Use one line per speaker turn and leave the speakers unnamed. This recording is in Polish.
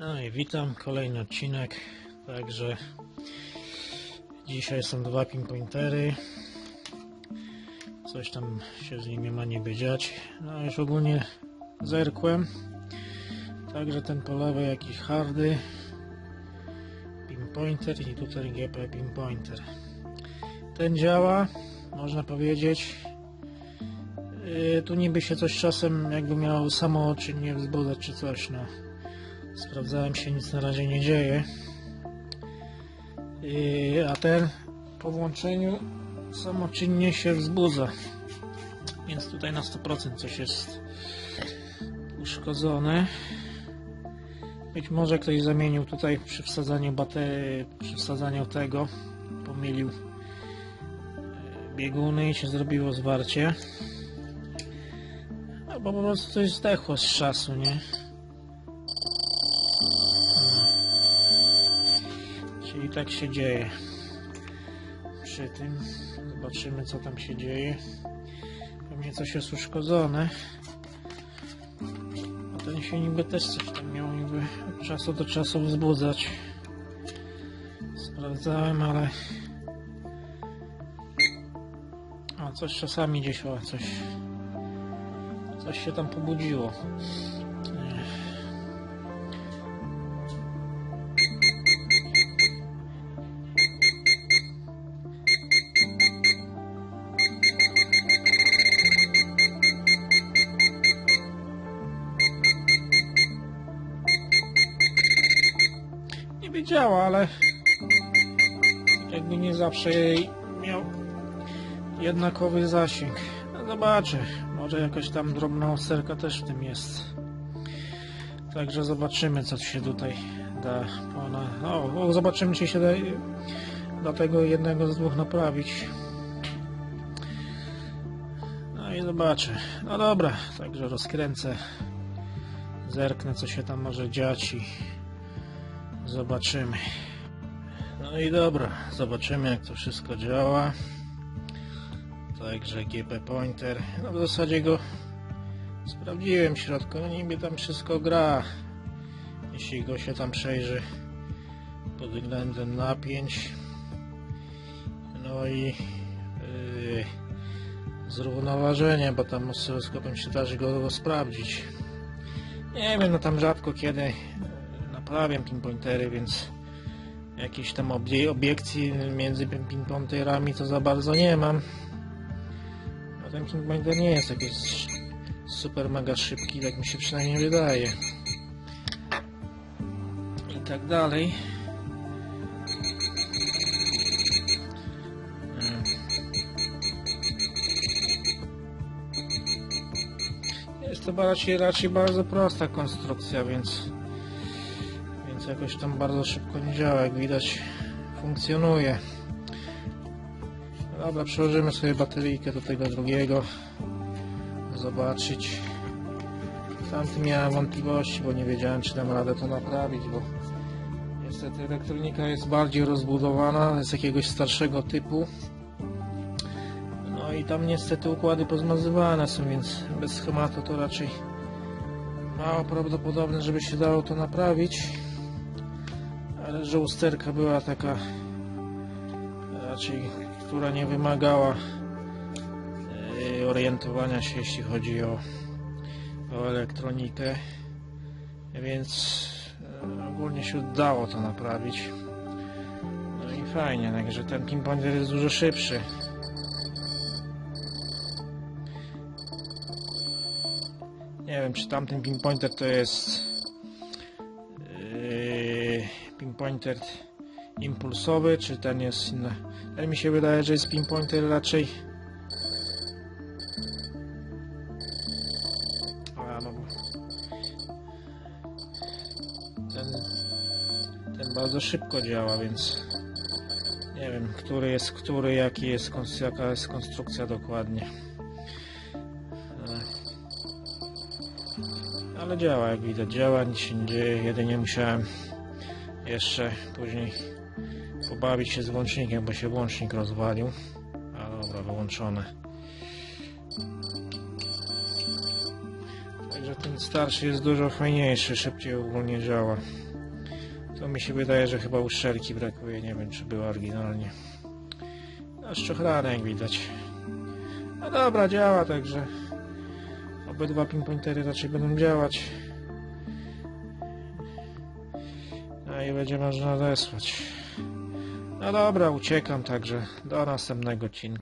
No i witam, kolejny odcinek. Także dzisiaj są dwa pinpointery. Coś tam się z nimi ma niby dziać. No już ogólnie zerkłem. Także ten po lewej jakiś hardy pinpointer i tutaj GP pinpointer. Ten działa, można powiedzieć. Yy, tu niby się coś czasem jakby miało samo czynnie wzbudzać czy coś, no. Sprawdzałem się, nic na razie nie dzieje. A ten po włączeniu samoczynnie się wzbudza. Więc tutaj na 100% coś jest uszkodzone. Być może ktoś zamienił tutaj przy wsadzaniu baterii, przy wsadzaniu tego, pomylił yy, bieguny i się zrobiło zwarcie. Albo po prostu coś zdechło z czasu, nie? Czyli tak się dzieje. Przy tym zobaczymy co tam się dzieje. Pewnie coś jest uszkodzone. A ten się niby też coś tam miał niby od czasu do czasu wzbudzać. Sprawdzałem, ale a coś czasami gdzieś o coś coś się tam pobudziło. Nie wiedziała, ale jakby nie zawsze jej miał jednakowy zasięg. No zobaczę, może jakaś tam drobna osterka też w tym jest. Także zobaczymy, co się tutaj da. Ona... O, o, zobaczymy, czy się da, da tego jednego z dwóch naprawić. No i zobaczę. No dobra, także rozkręcę. Zerknę, co się tam może dziać i zobaczymy. No i dobra, zobaczymy, jak to wszystko działa. Także GP Pointer. No w zasadzie go sprawdziłem w środku. No niby tam wszystko gra. Jeśli go się tam przejrzy pod względem napięć. No i yy, zrównoważenie, bo tam oscyloskopem się da go, go sprawdzić. Nie wiem, no tam rzadko kiedy naprawiam pinpointery, więc jakiejś tam obie obiekcji między pinpointerami to za bardzo nie mam. A ten pinpointer nie jest jakiś super mega szybki, tak mi się przynajmniej wydaje. I tak dalej. Mm. Jest to raczej, raczej bardzo prosta konstrukcja, więc jakoś tam bardzo szybko nie działa, jak widać funkcjonuje. Dobra, przełożymy sobie bateryjkę do tego drugiego zobaczyć. Tamty miałem wątpliwości, bo nie wiedziałem czy dam radę to naprawić, bo niestety elektronika jest bardziej rozbudowana, jest jakiegoś starszego typu. No i tam niestety układy pozmazywane są, więc bez schematu to raczej mało prawdopodobne, żeby się dało to naprawić ale że usterka była taka raczej, która nie wymagała e, orientowania się jeśli chodzi o, o elektronikę. Więc e, ogólnie się udało to naprawić. No i fajnie, także ten pinpointer jest dużo szybszy. Nie wiem czy tamten pinpointer to jest pinpointer impulsowy, czy ten jest inny. Ten mi się wydaje, że jest pinpointer raczej A, no ten, ten bardzo szybko działa, więc nie wiem, który jest który, jaki jest, jaka jest konstrukcja dokładnie. Ale działa, jak widać, działa, nic się nie dzieje, jedynie musiałem jeszcze później pobawić się z łącznikiem, bo się łącznik rozwalił. A dobra, wyłączone. Także ten starszy jest dużo fajniejszy, szybciej ogólnie działa. To mi się wydaje, że chyba uszczelki brakuje, nie wiem czy była oryginalnie. No szczochrane jak widać. No dobra, działa, także obydwa pinpointery raczej będą działać. I będzie można odesłać. No dobra, uciekam także. Do następnego odcinka.